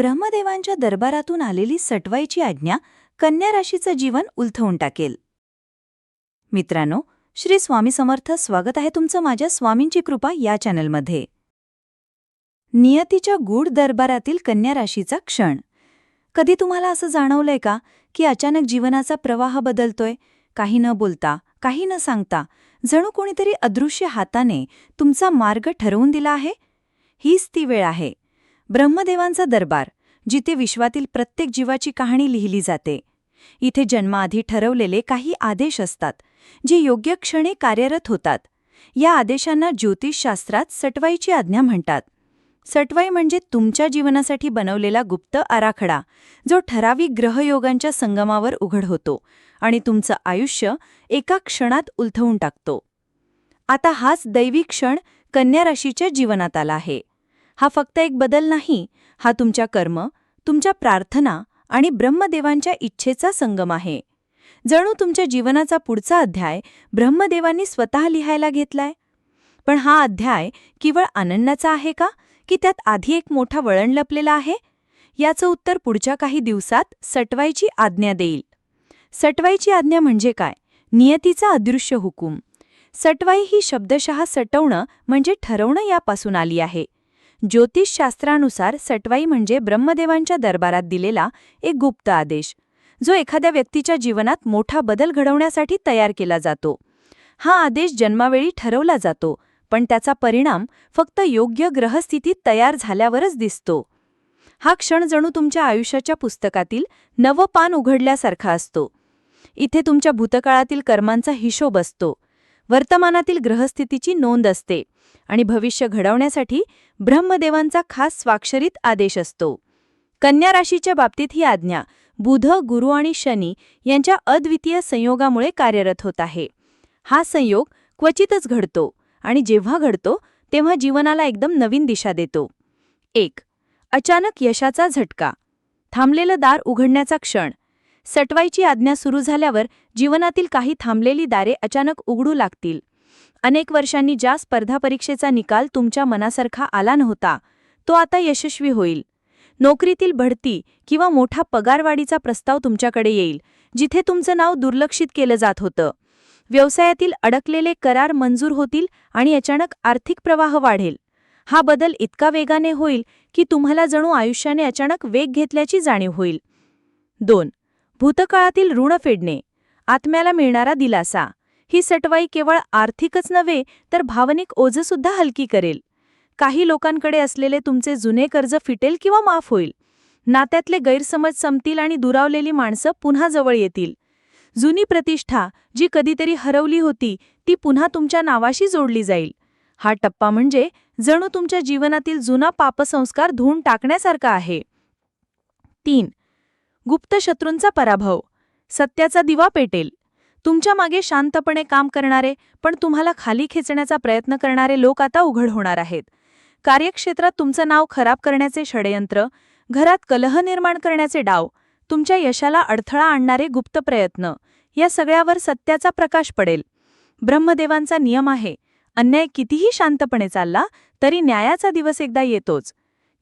ब्रह्मदेवांच्या दरबारातून आलेली सटवाईची आज्ञा कन्या राशीचं जीवन उलथवून टाकेल. मित्रांनो श्री स्वामी समर्थ स्वागत आहे तुमचं माझ्या स्वामींची कृपा या चॅनलमध्ये. नियतीच्या गूढ दरबारातील कन्या राशीचा क्षण. कधी तुम्हाला असं जाणवलंय का की अचानक जीवनाचा प्रवाह बदलतोय? काही न बोलता काही न सांगता जणू कोणीतरी अदृश्य हाताने तुमचा मार्ग ठरवून दिला आहे? हीच ती वेळ आहे. ब्रह्मदेवांचा दरबार जिथे विश्वातील प्रत्येक जीवाची कहाणी लिहिली जाते. इथे जन्माआधी ठरवलेले काही आदेश असतात जे योग्य क्षणे कार्यरत होतात. या आदेशांना ज्योतिषशास्त्रात सटवाईची आज्ञा म्हणतात. सटवाई म्हणजे तुमच्या जीवनासाठी बनवलेला गुप्त आराखडा जो ठराविक ग्रहयोगांच्या संगमावर उघड होतो आणि तुमचं आयुष्य एका क्षणात उलथवून टाकतो. आता हाच दैवी क्षण कन्या राशीच्या जीवनात आला आहे. हा फक्त एक बदल नाही हा तुमच्या कर्म तुमच्या प्रार्थना आणि ब्रह्मदेवांच्या इच्छेचा संगम आहे. जणू तुमच्या जीवनाचा पुढचा अध्याय ब्रह्मदेवांनी स्वतः लिहायला घेतलाय. पण हा अध्याय केवळ आनंदाचा आहे का की त्यात आधी एक मोठा वळण लपलेला आहे? याचं उत्तर पुढच्या काही दिवसात सटवाईची आज्ञा देईल. सटवाईची आज्ञा म्हणजे काय? नियतीचा अदृश्य हुकूम. सटवाई ही शब्दशः सटवणं म्हणजे ठरवणं यापासून आली आहे. ज्योतिषशास्त्रानुसार सटवाई म्हणजे ब्रह्मदेवांच्या दरबारात दिलेला एक गुप्त आदेश जो एखाद्या व्यक्तीच्या जीवनात मोठा बदल घडवण्यासाठी तयार केला जातो. हा आदेश जन्मावेळी ठरवला जातो पण त्याचा परिणाम फक्त योग्य ग्रहस्थितीत तयार झाल्यावरच दिसतो. हा क्षण जणू तुमच्या आयुष्याच्या पुस्तकातील नवं पान उघडल्यासारखा असतो. इथे तुमच्या भूतकाळातील कर्मांचा हिशोब असतो. वर्तमानातील ग्रहस्थितीची नोंद असते आणि भविष्य घडवण्यासाठी ब्रह्मदेवांचा खास स्वाक्षरित आदेश असतो. कन्या राशीच्या बाबतीत ही आज्ञा बुध गुरु आणि शनी यांच्या अद्वितीय संयोगामुळे कार्यरत होत आहे. हा संयोग क्वचितच घडतो आणि जेव्हा घडतो तेव्हा जीवनाला एकदम नवीन दिशा देतो. एक अचानक यशाचा झटका. थांबलेलं दार उघडण्याचा क्षण. सटवाईची आज्ञा सुरू झाल्यावर जीवनातील काही थांबलेली दारे अचानक उघडू लागतील. अनेक वर्षांनी ज्या स्पर्धा परीक्षेचा निकाल तुमच्या मनासारखा आला नव्हता तो आता यशस्वी होईल. नोकरीतील भडती किंवा मोठा पगारवाढीचा प्रस्ताव तुमच्याकडे येईल जिथे तुमचं नाव दुर्लक्षित केलं जात होतं. व्यवसायातील अडकलेले करार मंजूर होतील आणि अचानक आर्थिक प्रवाह वाढेल. हा बदल इतका वेगाने होईल की तुम्हाला जणू आयुष्याने अचानक वेग घेतल्याची जाणीव होईल. दोन भूतकाळातील ऋण फेडणे आत्म्याला मिळणारा दिलासा. ही सटवाई केवळ आर्थिकच नव्हे तर भावनिक ओझसुद्धा हलकी करेल. काही लोकांकडे असलेले तुमचे जुने कर्ज फिटेल किंवा माफ होईल. नात्यातले गैरसमज संपतील आणि दुरावलेली माणसं पुन्हा जवळ येतील. जुनी प्रतिष्ठा जी कधीतरी हरवली होती ती पुन्हा तुमच्या नावाशी जोडली जाईल. हा टप्पा म्हणजे जणू तुमच्या जीवनातील जुना पापसंस्कार धुवून टाकण्यासारखा आहे. तीन गुप्त शत्रूंचा पराभव. सत्याचा दिवा पेटेल. तुमच्या मागे शांतपणे काम करणारे पण तुम्हाला खाली खेचण्याचा प्रयत्न करणारे लोक आता उघड होणार आहेत. कार्यक्षेत्रात तुमचं नाव खराब करण्याचे षडयंत्र घरात कलह निर्माण करण्याचे डाव तुमच्या यशाला अडथळा आणणारे गुप्त प्रयत्न या सगळ्यावर सत्याचा प्रकाश पडेल. ब्रह्मदेवांचा नियम आहे अन्याय कितीही शांतपणे चालला तरी न्यायाचा दिवस एकदा येतोच.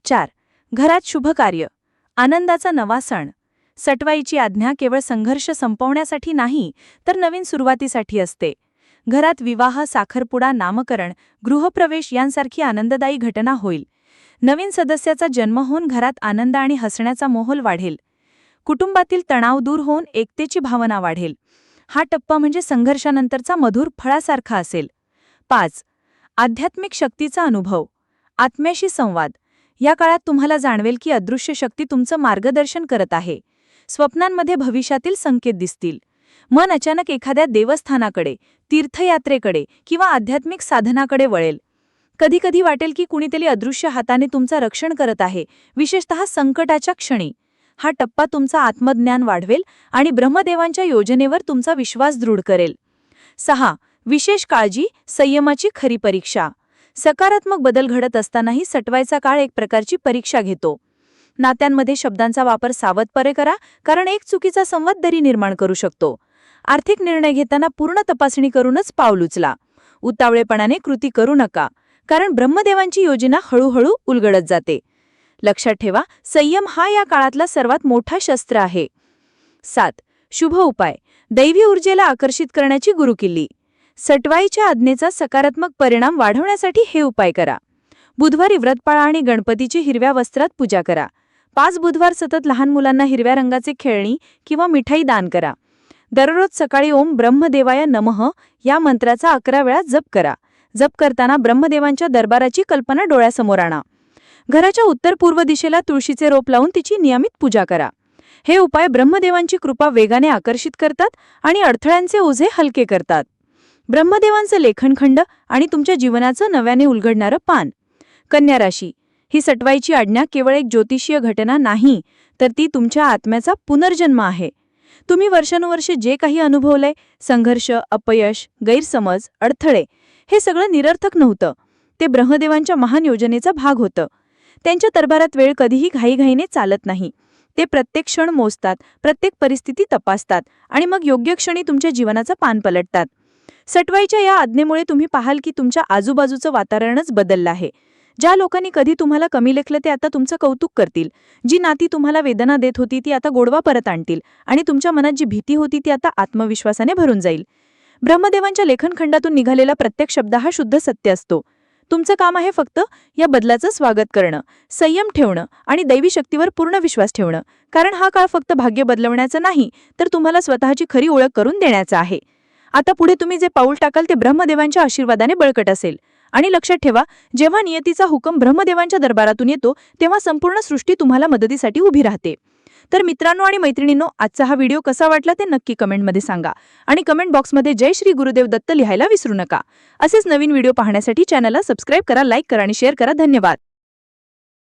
चार. घरात शुभकार्य. आनंदाचा नवा सण. सटवाईची आज्ञा केवळ संघर्ष संपवण्यासाठी नाही तर नवीन सुरुवातीसाठी असते. घरात विवाह साखरपुडा नामकरण गृहप्रवेश यांसारखी आनंददायी घटना होईल. नवीन सदस्याचा जन्म होऊन घरात आनंद आणि हसण्याचा मोहोल वाढेल. कुटुंबातील तणाव दूर होऊन एकतेची भावना वाढेल. हा टप्पा म्हणजे संघर्षानंतरचा मधुर फळासारखा असेल. पाच. आध्यात्मिक शक्तीचा अनुभव. आत्म्याशी संवाद. या काळात तुम्हाला जाणवेल की अदृश्य शक्ती तुमचं मार्गदर्शन करत आहे. स्वप्नांमध्ये भविष्यातील संकेत दिसतील. मन अचानक एखाद्या देवस्थानाकडे तीर्थयात्रेकडे किंवा आध्यात्मिक साधनाकडे वळेल. कधीकधी वाटेल की कुणीतरी अदृश्य हाताने तुमचं रक्षण करत आहे विशेषतः संकटाच्या क्षणी. हा टप्पा तुमचा आत्मज्ञान वाढवेल आणि ब्रह्मदेवांच्या योजनेवर तुमचा विश्वास दृढ करेल. सहा. विशेष काळजी संयमाची खरी परीक्षा. सकारात्मक बदल घडत असतानाही सटवायचा काळ एक प्रकारची परीक्षा घेतो. नात्यांमध्ये शब्दांचा वापर सावधपणे करा कारण एक चुकीचा संवाद दरी निर्माण करू शकतो. आर्थिक निर्णय घेताना पूर्ण तपासणी करूनच पाऊल उचला. उतावळेपणाने कृती करू नका कारण ब्रह्मदेवांची योजना हळूहळू उलगडत जाते. लक्षात ठेवा संयम हा या काळातला सर्वात मोठा शस्त्र आहे. सात शुभ उपाय. दैवी ऊर्जेला आकर्षित करण्याची गुरुकिल्ली. सटवाईच्या आज्ञेचा सकारात्मक परिणाम वाढवण्यासाठी हे उपाय करा. बुधवारी व्रतपाळा आणि गणपतीची हिरव्या वस्त्रात पूजा करा. पाच बुधवार सतत लहान मुलांना हिरव्या रंगाचे खेळणी किंवा मिठाई दान करा. दररोज सकाळी ओम ब्रह्मदेवाय नमः या मंत्राचा अकरा वेळा जप करा. जप करताना ब्रह्मदेवांच्या दरबाराची कल्पना डोळ्यासमोर आणा. घराच्या उत्तर पूर्व दिशेला तुळशीचे रोप लावून तिची नियमित पूजा करा. हे उपाय ब्रह्मदेवांची कृपा वेगाने आकर्षित करतात आणि अडथळ्यांचे ओझे हलके करतात. ब्रह्मदेवांचं लेखनखंड आणि तुमच्या जीवनाचं नव्याने उलगडणारं पान. कन्या राशी. ही सटवाईची आज्ञा केवळ एक ज्योतिषीय घटना नाही तर ती तुमच्या आत्म्याचा पुनर्जन्म आहे. तुम्ही वर्षानुवर्षे जे काही अनुभवलंय संघर्ष अपयश गैरसमज अडथळे हे सगळं निरर्थक नव्हतं. ते ब्रह्मदेवांच्या महान योजनेचा भाग होतं. त्यांच्या दरबारात वेळ कधीही घाईघाईने चालत नाही. ते प्रत्येक क्षण मोजतात प्रत्येक परिस्थिती तपासतात आणि मग योग्य क्षणी तुमच्या जीवनाचा पान पलटतात. सटवाईच्या या आज्ञेमुळे तुम्ही पाहाल की तुमच्या आजूबाजूचं वातावरणच बदललं आहे. ज्या लोकांनी कधी तुम्हाला कमी लेखलं ते आता तुमचं कौतुक करतील. जी नाती तुम्हाला वेदना देत होती ती आता गोडवा परत आणतील आणि तुमच्या मनात जी भीती होती ती आता आत्मविश्वासाने भरून जाईल. ब्रह्मदेवांच्या लेखनखंडातून निघालेला प्रत्येक शब्द हा शुद्ध सत्य असतो. तुमचं काम आहे फक्त या बदलाचं स्वागत करणं संयम ठेवणं आणि दैवी शक्तीवर पूर्ण विश्वास ठेवणं. कारण हा काळ फक्त भाग्य बदलवण्याचा नाही तर तुम्हाला स्वतःची खरी ओळख करून देण्याचा आहे. आता पुढे तुम्ही जे पाऊल टाकाल ते ब्रह्मदेवांच्या आशीर्वादाने बळकट असेल. आणि लक्षात ठेवा जेव्हा नियतीचा हुकम ब्रह्मदेवांच्या दरबारातून येतो तेव्हा संपूर्ण सृष्टी तुम्हाला मदतीसाठी उभी राहते. तर मित्रांनो आणि मैत्रिणींनो आजचा हा व्हिडिओ कसा वाटला ते नक्की कमेंटमध्ये सांगा आणि कमेंट बॉक्समध्ये जय श्री गुरुदेव दत्त लिहायला विसरू नका. असेच नवीन व्हिडिओ पाहण्यासाठी चॅनलला सबस्क्राईब करा लाईक करा आणि शेअर करा. धन्यवाद.